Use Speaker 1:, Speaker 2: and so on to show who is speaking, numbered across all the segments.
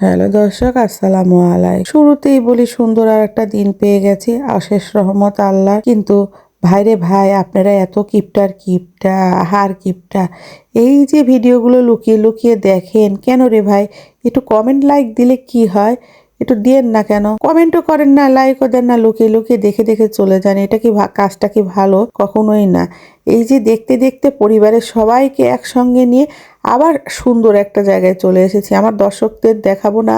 Speaker 1: Hello দর্শক, আসসালামু আলাই শুরুতেই বলি, সুন্দর আর একটা দিন পেয়ে গেছি। অশেষ রহমত আল্লাহ কিন্তু ভাইরে ভাই, আপনারা এত কিপটার কিপটা, হার কিপটা, এই যে ভিডিওগুলো লুকিয়ে লুকিয়ে দেখেন, কেন রে ভাই? একটু কমেন্ট লাইক দিলে কি হয়? একটু দিয়েন না কেন? কমেন্টও করেন না লাইকও দেন না, লুকিয়ে লুকিয়ে দেখে দেখে চলে যান। এটা কি কাজটা কি ভালো? কখনোই না। এই যে দেখতে দেখতে পরিবারের সবাইকে একসঙ্গে নিয়ে আবার সুন্দর একটা জায়গায় চলে এসেছি। আমার দর্শকদের দেখাবো না,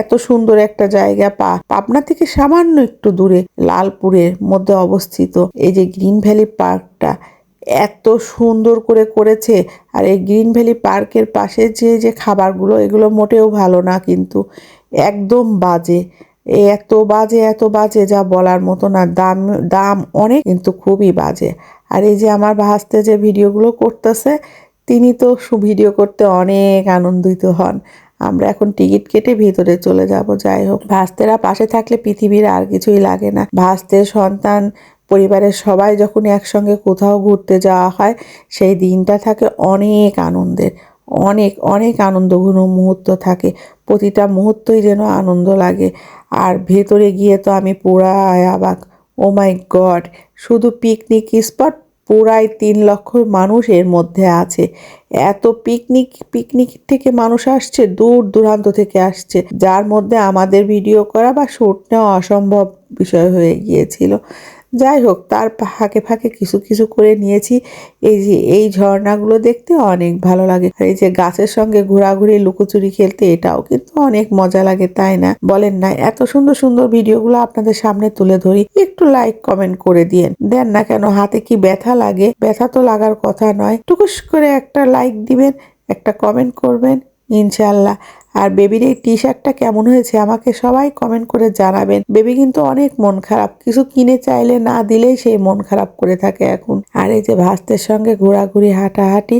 Speaker 1: এত সুন্দর একটা জায়গা পা, পাবনা থেকে সামান্য একটু দূরে, লালপুরের মধ্যে অবস্থিত। এই যে গ্রিন ভ্যালি পার্কটা এত সুন্দর করে করেছে, আর এই গ্রিন ভ্যালি পার্কের পাশে যে যে খাবারগুলো, এগুলো মোটেও ভালো না কিন্তু একদম বাজে। এত বাজে এত বাজে যা বলার মতো না, দাম দাম অনেক কিন্তু খুবই বাজে। আর এই যে আমার ভাসতে যে ভিডিওগুলো করতেছে তিনি তো ভিডিও করতে অনেক আনন্দিত হন। আমরা এখন টিকিট কেটে ভিতরে চলে যাব, যাই হোক। ভাস্তেরা পাশে থাকলে পৃথিবীর আর কিছুই লাগে না। ভাস্তের সন্তান, পরিবারের সবাই যখন একসঙ্গে কোথাও ঘুরতে যাওয়া হয়, সেই দিনটা থাকে অনেক আনন্দের। অনেক অনেক আনন্দঘন মুহূর্ত থাকে। প্রতিটা মুহূর্তই যেন আনন্দ লাগে। আর ভেতরে গিয়ে তো আমি পুরাই অবাক ও মাই গড শুধু পিকনিক স্পট পুরাই তিন লক্ষ মানুষ এর মধ্যে আছে। এত পিকনিক পিকনিক থেকে মানুষ আসছে, দূর দূরান্ত থেকে আসছে, যার মধ্যে আমাদের ভিডিও করা বা শ্যুট নেওয়া অসম্ভব বিষয় হয়ে গিয়েছিল। যাই হোক, তার ফাঁকে ফাঁকে কিছু কিছু করে নিয়েছি। এই যে, এই ঝর্ণাগুলো দেখতে অনেক ভালো লাগে। এই যে, গাছের সঙ্গে ঘোরাঘুরি, লুকোচুরি খেলতে, এটাও কিন্তু অনেক মজা লাগে, তাই না? বলেন না, এত সুন্দর সুন্দর ভিডিওগুলো আপনাদের সামনে তুলে ধরি। একটু লাইক কমেন্ট করে দিয়েন। দেন না কেন, হাতে কি ব্যথা লাগে? ব্যথা তো লাগার কথা নয়। টুকুস করে একটা লাইক দিবেন, একটা কমেন্ট করবেন ইনশাল্লাহ আর বেবির এই টি শার্টটা কেমন হয়েছে আমাকে সবাই কমেন্ট করে জানাবেন। বেবি কিন্তু অনেক মন খারাপ। কিছু কিনে চাইলে না দিলেই সেই মন খারাপ করে থাকে এখন। আর এই যে ভাস্তের সঙ্গে ঘোরাঘুরি, হাঁটাহাঁটি,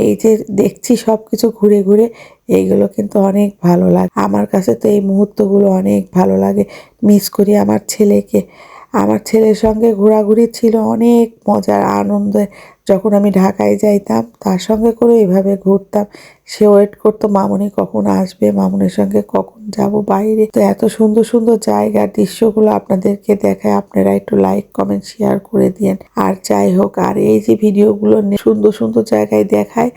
Speaker 1: এই যে দেখছি সব কিছু ঘুরে ঘুরে, এইগুলো কিন্তু অনেক ভালো লাগে। আমার কাছে তো এই মুহূর্তগুলো অনেক ভালো লাগে। মিস করি আমার ছেলেকে। আমার ছেলের সঙ্গে ঘোরাঘুরি ছিল অনেক মজার আনন্দের যখন আমি ঢাকায় যাইতাম, তার সঙ্গে করে এভাবে ঘুরতাম। সে ওয়েট করতো, মামুনি কখন আসবে? মামুনির সঙ্গে কখন যাব বাইরে? তো এত সুন্দর সুন্দর জায়গার দৃশ্যগুলো আপনাদেরকে দেখায়। আপনারা একটু লাইক কমেন্ট শেয়ার করে দিয়েন। আর যাই হোক, আর এই যে ভিডিওগুলো সুন্দর সুন্দর জায়গায় দেখায়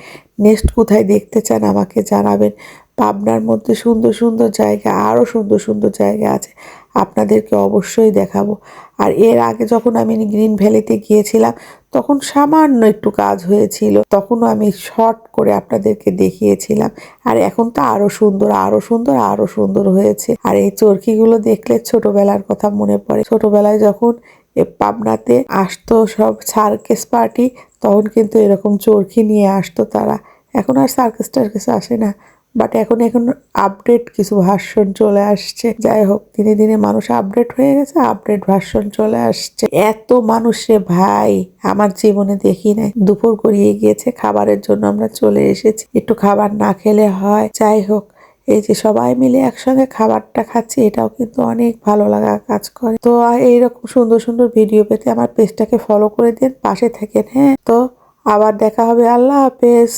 Speaker 1: নেক্সট কোথায় দেখতে চান আমাকে জানাবেন। পাবনার মধ্যে সুন্দর সুন্দর জায়গা আরও সুন্দর সুন্দর জায়গা আছে। আপনাদেরকে অবশ্যই দেখাবো। আর এর আগে যখন আমি গ্রিন ভ্যালিতে গিয়েছিলাম, তখন সামান্য একটু কাজ হয়েছিল। তখনও আমি শর্ট করে আপনাদেরকে দেখিয়েছিলাম। আর এখন তো আরও সুন্দর আরও সুন্দর আরও সুন্দর হয়েছে। আর এই চরকিগুলো দেখলে ছোটবেলার কথা মনে পড়ে। ছোটবেলায় যখন এ পাবনাতে আসতো সব সার্কেস পার্টি, তখন কিন্তু এরকম চরকি নিয়ে আসতো তারা। এখন আর সার্কেস টার্কেস আসে না। বাট এখন এখন আপডেট কিছু ভার্সন চলে আসছে। যাই হোক, দিনে দিনে মানুষ আপডেট হয়ে গেছে আপডেট ভার্সন চলে আসছে। এত মানুষ ভাই, আমার জীবনে দেখি নাই। দুপুর গড়িয়ে গিয়েছে, খাবারের জন্য আমরা চলে এসেছি। একটু খাবার না খেলে হয়। যাই হোক, এই যে সবাই মিলে একসঙ্গে খাবারটা খাচ্ছি, এটাও কিন্তু অনেক ভালো লাগা কাজ করে। তো এইরকম সুন্দর সুন্দর ভিডিও পেতে আমার পেজটাকে ফলো করে দিন, পাশে থাকেন হ্যাঁ? তো আবার দেখা হবে, আল্লাহ হাফেজ।